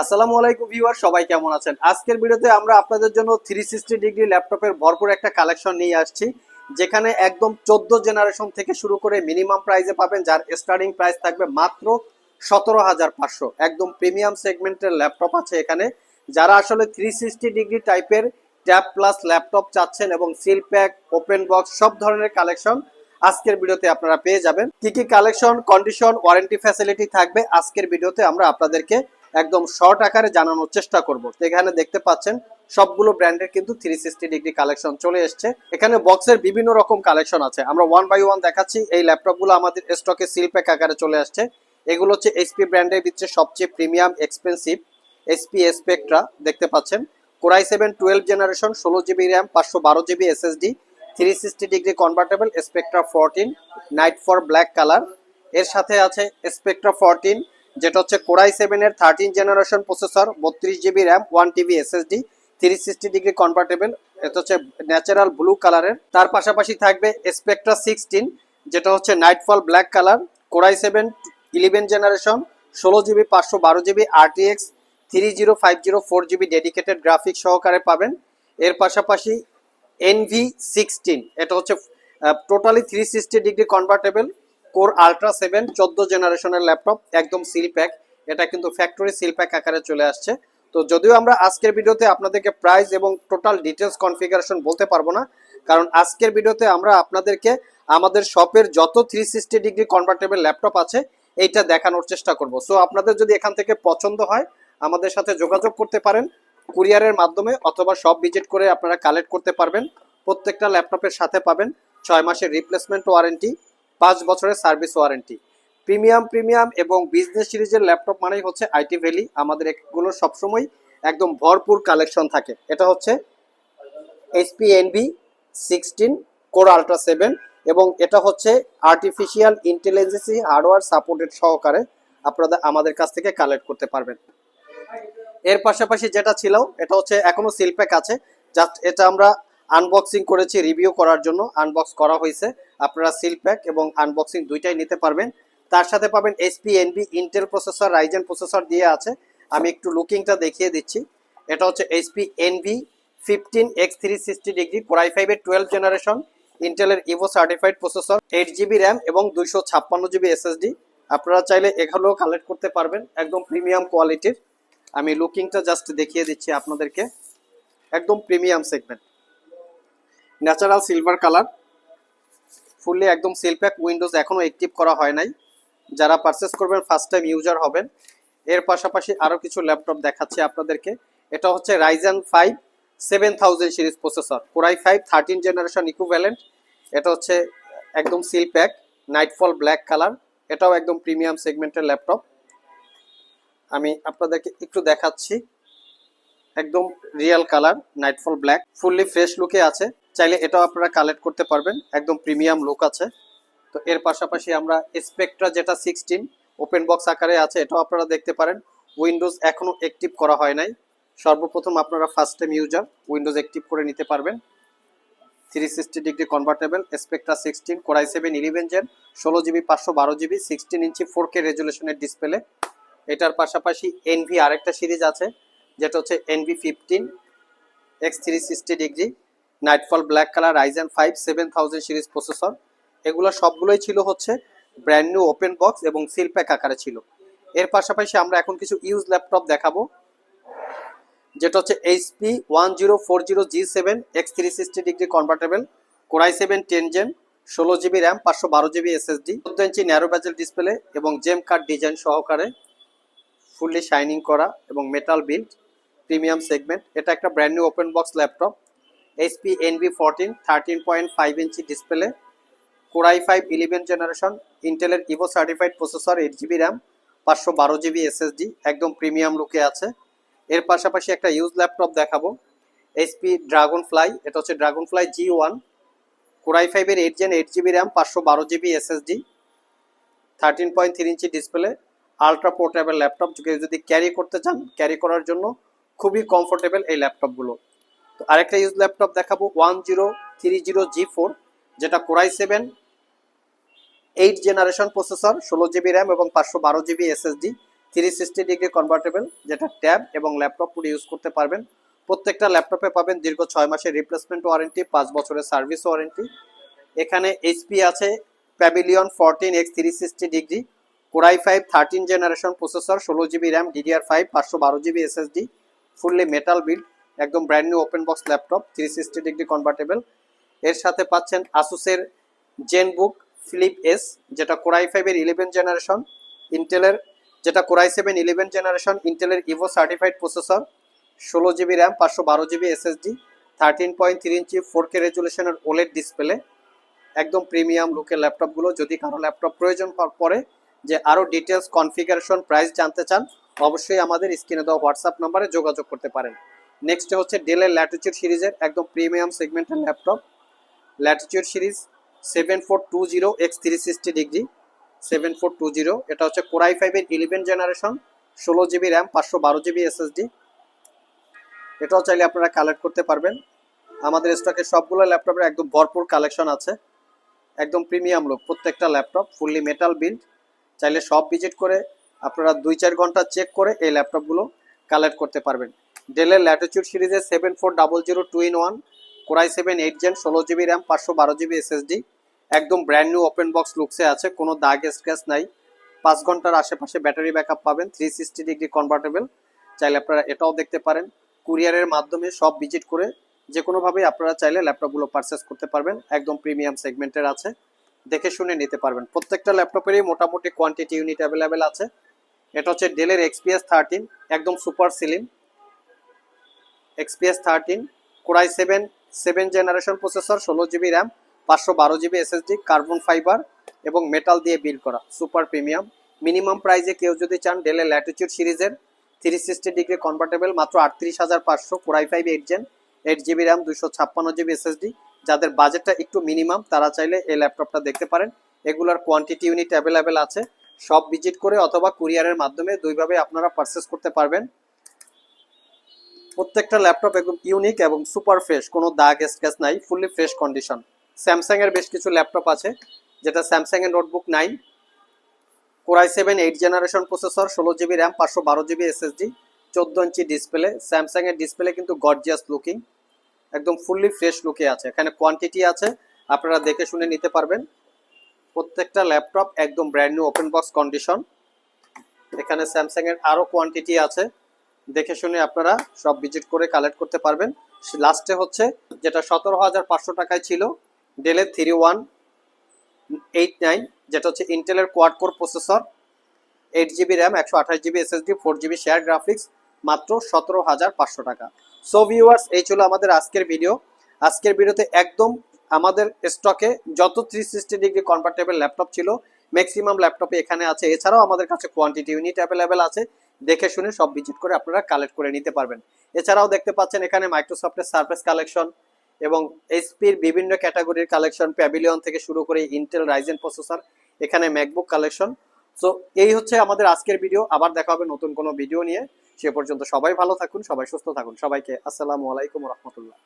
আসসালামু আলাইকুম ভিউয়ার, সবাই কেমন আছেন? আজকের ভিডিওতে আমরা আপনাদের জন্য থ্রি সিক্সটি ডিগ্রি ল্যাপটপের ভরপুর একটা কালেকশন নিয়ে আসছি, যেখানে একদম চোদ্দ জেনারেশন থেকে শুরু করে মিনিমাম প্রাইসে পাবেন, যার স্টার্টিং প্রাইস থাকবে মাত্র সতেরো হাজার পাঁচশো। একদম প্রিমিয়াম সেগমেন্টের ল্যাপটপ আছে এখানে। যারা আসলে থ্রি সিক্সটি ডিগ্রি টাইপের ট্যাব প্লাস ল্যাপটপ চাচ্ছেন এবং সিল প্যাক ওপেন বক্স সব ধরনের কালেকশন আজকের ভিডিওতে আপনারা পেয়ে যাবেন। কি কি কালেকশন কন্ডিশন ওয়ারেন্টি ফ্যাসিলিটি থাকবে আজকের ভিডিওতে আমরা আপনাদেরকে একদম শর্ট আকারে জানানোর চেষ্টা করব। তো এখানে দেখতে পাচ্ছেন, সবগুলো ব্র্যান্ডের কিন্তু থ্রি সিক্সটি ডিগ্রি কালেকশন চলে এসছে। এখানে বক্সের বিভিন্ন রকম কালেকশন আছে। আমরা ওয়ান বাই ওয়ান দেখাচ্ছি, এই ল্যাপটপগুলো আমাদের স্টকে সিল প্যাক আকারে চলে আসছে। এগুলো হচ্ছে এইচপি ব্র্যান্ডের ভিতরে সবচেয়ে প্রিমিয়াম এক্সপেন্সিভ এসপি স্পেকট্রা দেখতে পাচ্ছেন। Core i seven twelve generation ষোলো জিবি র্যাম পাঁচশো বারো GB SSD three sixty degree convertible Spectre fourteen nightfall black কালারের সাথে আছে স্পেকট্রা ফোরটিন যেটা হচ্ছে কোরাই সেভেনের থার্টিন জেনারেশন প্রসেসর বত্রিশ GB RAM one TB SSD three sixty degree convertible এটা হচ্ছে ন্যাচারাল ব্লু কালারের তার পাশাপাশি থাকবে স্পেকট্রা সিক্সটিন যেটা হচ্ছে nightfall black colour core i seven eleven generation ষোলো জিবি পাঁচশো বারো GB RTX three zero five zero four GB dedicated graphic সহকারে পাবেন। এর পাশাপাশি এনভি সিক্সটিন এটা হচ্ছে totally three sixty degree convertible core ultra seven চোদ্দ জেনারেশনের ল্যাপটপ একদম সিল প্যাক এটা কিন্তু ফ্যাক্টরি সিল প্যাক আকারে চলে আসছে। তো যদিও আমরা আজকের ভিডিওতে আপনাদেরকে প্রাইস এবং টোটাল ডিটেলস কনফিগারেশন বলতে পারব না, কারণ আজকের ভিডিওতে আমরা আপনাদেরকে আমাদের শপের যত three sixty degree convertible laptop আছে, এইটা দেখানোর চেষ্টা করব। সো আপনাদের যদি এখান থেকে পছন্দ হয়, আমাদের সাথে যোগাযোগ করতে পারেন, কুরিয়ারের মাধ্যমে অথবা সব ভিজিট করে আপনারা কালেক্ট করতে পারবেন। প্রত্যেকটা ল্যাপটপের সাথে পাবেন, ছয় মাসের রিপ্লেসমেন্ট ওয়ারেন্টি পাঁচ বছরের সার্ভিস ওয়ারেন্টি। প্রিমিয়াম প্রিমিয়াম এবং বিজনেস সিরিজের ল্যাপটপ মানেই হচ্ছে আইটি ভ্যালি। আমাদের এগুলো সবসময় একদম ভরপুর কালেকশন থাকে। এটা হচ্ছে HP Envy sixteen, core ultra seven এবং এটা হচ্ছে আর্টিফিশিয়াল ইন্টেলিজেন্সি, হার্ডওয়্যার সাপোর্টেড সহকারে আপনারা আমাদের কাছ থেকে কালেক্ট করতে পারবেন। এর পাশাপাশি যেটা ছিল, এটা হচ্ছে এখনও সিল প্যাক আছে। জাস্ট এটা আমরা আনবক্সিং করেছি রিভিউ করার জন্য আনবক্স করা হয়েছে। আপনারা সিল প্যাক এবং আনবক্সিং দুইটাই নিতে পারবেন। তার সাথে পাবেন SP Envy Intel processor Ryzen processor দিয়ে আছে। আমি একটু লুকিংটা দেখিয়ে দিচ্ছি। এটা হচ্ছে HP Envy fifteen X three sixty degree core i ফাইভের টুয়েলভ জেনারেশন ইন্টেলের Evo certified processor eight GB RAM এবং দুইশো ছাপ্পান্ন জিবি এসএসডি আপনারা চাইলে এগুলোও কালেক্ট করতে পারবেন, একদম প্রিমিয়াম কোয়ালিটির আমি লুকিংটা জাস্ট দেখিয়ে দিচ্ছি আপনাদেরকে। একদম premium segment natural silver colour. Fully একদম সিল প্যাক উইন্ডোজ এখনও অ্যাক্টিভ করা হয় নাই। যারা পারচেস করবেন ফার্স্ট টাইম ইউজার হবেন। এর পাশাপাশি আরও কিছু ল্যাপটপ দেখাচ্ছি আপনাদেরকে। এটা হচ্ছে Ryzen five seven thousand series processor core i five thirteen generation equivalent এটা হচ্ছে একদম seal pack nightfall black colour এটাও একদম প্রিমিয়াম সেগমেন্টের ল্যাপটপ আমি আপনাদেরকে একটু দেখাচ্ছি। একদম real colour nightfall black fully fresh লুকে আছে। চাইলে এটাও আপনারা কালেক্ট করতে পারবেন। একদম প্রিমিয়াম লুক আছে। তো এর পাশাপাশি আমরা স্পেকট্রা যেটা সিক্সটিন ওপেন বক্স আকারে আছে, এটাও আপনারা দেখতে পারেন। উইন্ডোজ এখনও অ্যাক্টিভ করা হয় নাই। সর্বপ্রথম আপনারা first time user Windows active করে নিতে পারবেন। Three sixty degree convertible Spectre sixteen core i seven eleven gen ষোলো জিবি পাঁচশো বারো GB sixteen inch four K রেজুলেশনের display এটার পাশাপাশি এনভি আরেকটা সিরিজ আছে, যেটা হচ্ছে Envy fifteen X three sixty degree nightfall black colour Ryzen five seven thousand series processor এগুলো সবগুলোই ছিল হচ্ছে ব্র্যান্ড নিউ ওপেন বক্স এবং সিল প্যাক আকারে ছিল। এর পাশাপাশি আমরা এখন কিছু ইউজ ল্যাপটপ দেখাবো। যেটা হচ্ছে HP one zero four zero G seven X three sixty degree convertible core i seven ten gen ষোলো জিবি র্যাম পাঁচশো বারো জিবি এসএসডি চোদ্দ ইঞ্চি ন্যারো ব্যাজেল ডিসপ্লে এবং জেম কার্ড ডিজাইন সহকারে ফুললি শাইনিং করা এবং মেটাল বিল্ড প্রিমিয়াম সেগমেন্ট এটা একটা brand new open box laptop HP Envy fourteen thirteen point five inch display core i five eleven generation ইন্টেলের Evo certified processor eight GB RAM পাঁচশো বারো GB SSD একদম premium লুকে আছে। এর পাশাপাশি একটা ইউজ ল্যাপটপ দেখাবো। এইচপি ড্রাগন ফ্লাই এটা হচ্ছে Dragonfly G one core i ফাইভের eight gen eight GB RAM পাঁচশো বারো GB SSD thirteen point three ইঞ্চি ডিসপ্লে আলট্রা পোর্টেবল ল্যাপটপ যদি ক্যারি করতে চান ক্যারি করার জন্য খুবই কমফোর্টেবল এই ল্যাপটপগুলো তো আরেকটা ইউজ ল্যাপটপ দেখাবো one zero three zero G four যেটা core i seven eight generation processor ষোলো জিবি র্যাম এবং পাঁচশো বারো GB SSD three sixty degree convertible যেটা ট্যাব এবং ল্যাপটপ পুরো ইউজ করতে পারবেন। প্রত্যেকটা ল্যাপটপে পাবেন দীর্ঘ ছয় মাসের রিপ্লেসমেন্ট ওয়ারেন্টি পাঁচ বছরের সার্ভিস ওয়ারেন্টি এখানে এইচপি আছে Pavilion fourteen x three sixty degree core i five thirteen generation processor ষোলো জিবি র্যাম ডিডিআর ফাইভ পাঁচশো বারো GB SSD fully metal build একদম brand new open box laptop three sixty degree convertible এর সাথে পাচ্ছেন আসুসের Zenbook Philip S যেটা core i ফাইভের ইলেভেন জেনারেশন ইন্টেলের যেটা core i seven eleven generation ইন্টেলের ইভো সার্টিফাইড প্রসেসর ষোলো জিবি র্যাম পাঁচশো বারো GB SSD thirteen point three inch four K রেজুলেশনের OLED display একদম প্রিমিয়াম লুকের ল্যাপটপগুলো যদি কারও ল্যাপটপ প্রয়োজন প- পড়ে, যে আরও ডিটেলস কনফিগারেশন প্রাইস জানতে চান, অবশ্যই আমাদের স্ক্রিনে দেওয়া হোয়াটসঅ্যাপ নাম্বারে যোগাযোগ করতে পারেন। নেক্সট হচ্ছে ডেলের ল্যাটিচিউড সিরিজের একদম প্রিমিয়াম সেগমেন্টের laptop Latitude series seven four two zero X three sixty degree seven four two zero এটা হচ্ছে কোরাই ফাইভের ইলেভেন জেনারেশন ষোলো জিবি র্যাম পাঁচশো বারো জিবি এসএসডি এটাও চাইলে আপনারা কালেক্ট করতে পারবেন। আমাদের স্টকে সবগুলো ল্যাপটপের একদম ভরপুর কালেকশন আছে। একদম প্রিমিয়াম লোক প্রত্যেকটা ল্যাপটপ ফুললি মেটাল বিল্ড চাইলে সব ভিজিট করে আপনারা দুই চার ঘণ্টা চেক করে এই ল্যাপটপগুলো কালেক্ট করতে পারবেন। ডেলের ল্যাটিচিউড সিরিজের seven four double zero two in one core i seven eight gen ষোলো জিবি র্যাম পাঁচশো বারো জিবি এসএসডি একদম ব্র্যান্ড নিউ ওপেন বক্স লুকসে আছে, কোনো দাগ স্ক্র্যাচ নাই। পাঁচ ঘণ্টার আশেপাশে ব্যাটারি ব্যাকআপ পাবেন থ্রি সিক্সটি ডিগ্রি কনভার্টেবল চাইলে আপনারা এটাও দেখতে পারেন। কুরিয়ারের মাধ্যমে সব ভিজিট করে যে কোনোভাবেই আপনারা চাইলে ল্যাপটপগুলো পারচেস করতে পারবেন, একদম প্রিমিয়াম সেগমেন্টের আছে। দেখে শুনে নিতে পারবেন। প্রত্যেকটা ল্যাপটপেরই মোটামুটি কোয়ান্টিটি ইউনিট অ্যাভেলেবেল আছে। এটা হচ্ছে ডেলের এক্সপিএস থার্টিন একদম super slim XPS thirteen core i seven seven generation processor ষোলো জিবি র্যাম পাঁচশো বারো জিবি এসএসডি কার্বন ফাইবার এবং মেটাল দিয়ে বিল্ড করা সুপার প্রিমিয়াম মিনিমাম প্রাইসে কেউ যদি চান ডেলের ল্যাটিচিউড সিরিজের থ্রি সিক্সটি ডিগ্রি কনভার্টেবল মাত্র আটত্রিশ হাজার পাঁচশো core i five eight gen eight GB RAM দুশো ছাপ্পান্ন জিবি এসএসডি যাদের বাজেটটা একটু মিনিমাম তারা চাইলে এই ল্যাপটপটা দেখতে পারেন। এগুলোর কোয়ান্টিটি ইউনিট অ্যাভেলেবেল আছে। সব ভিজিট করে অথবা কুরিয়ারের মাধ্যমে দুইভাবে আপনারা পারচেস করতে পারবেন। প্রত্যেকটা ল্যাপটপ একদম ইউনিক এবং সুপার ফ্রেশ কোনো দাগ স্ক্যাচ নাই ফুললি ফ্রেশ কন্ডিশন স্যামসাং এর বেশ কিছু ল্যাপটপ আছে, যেটা স্যামসাং এর notebook nine core i seven eight generation processor ষোলো জিবি র্যাম পাঁচশো বারো জিবি এসএসডি চোদ্দ ইঞ্চি ডিসপ্লে স্যামসাং এর ডিসপ্লে কিন্তু গর্জিয়াস লুকিং একদম ফুললি ফ্রেশ লুকে আছে। এখানে কোয়ান্টিটি আছে, আপনারা দেখে শুনে নিতে পারবেন। প্রত্যেকটা ল্যাপটপ একদম brand new open box condition এখানে স্যামসাং এর আরও কোয়ান্টিটি আছে। দেখে শুনে আপনারা সব ভিজিট করে কালেক্ট করতে পারবেন। লাস্টে হচ্ছে যেটা সতেরো হাজার পাঁচশো টাকায় ছিল ডেলের থ্রি ওয়ান এইট নাইন যেটা হচ্ছে ইন্টেলের quad core processor eight GB RAM একশো আঠাশ GB SSD four GB share graphics মাত্র সতেরো হাজার পাঁচশো টাকা। সো ভিউয়ার্স এই ছিল আমাদের আজকের ভিডিও আজকের ভিডিওতে একদম আমাদের স্টকে যত three sixty degree convertible laptop ছিল ম্যাক্সিমাম ল্যাপটপে এখানে আছে। এছাড়াও আমাদের কাছে কোয়ান্টিটি ইউনিট অ্যাভেলেবেল আছে। দেখে শুনে সব ভিজিট করে আপনারা কালেক্ট করে নিতে পারবেন। এছাড়াও দেখতে পাচ্ছেন এখানে মাইক্রোসফটের সার্ফেস কালেকশন এবং এইচপির বিভিন্ন ক্যাটাগরির কালেকশন প্যাভিলিয়ন থেকে শুরু করে ইন্টেল রাইজেন প্রসেসর এখানে ম্যাকবুক কালেকশন সো এই হচ্ছে আমাদের আজকের ভিডিও আবার দেখা হবে নতুন কোনো ভিডিও নিয়ে। সে পর্যন্ত সবাই ভালো থাকুন, সবাই সুস্থ থাকুন। সবাইকে আসসালামু আলাইকুম রহমতুল্লাহ।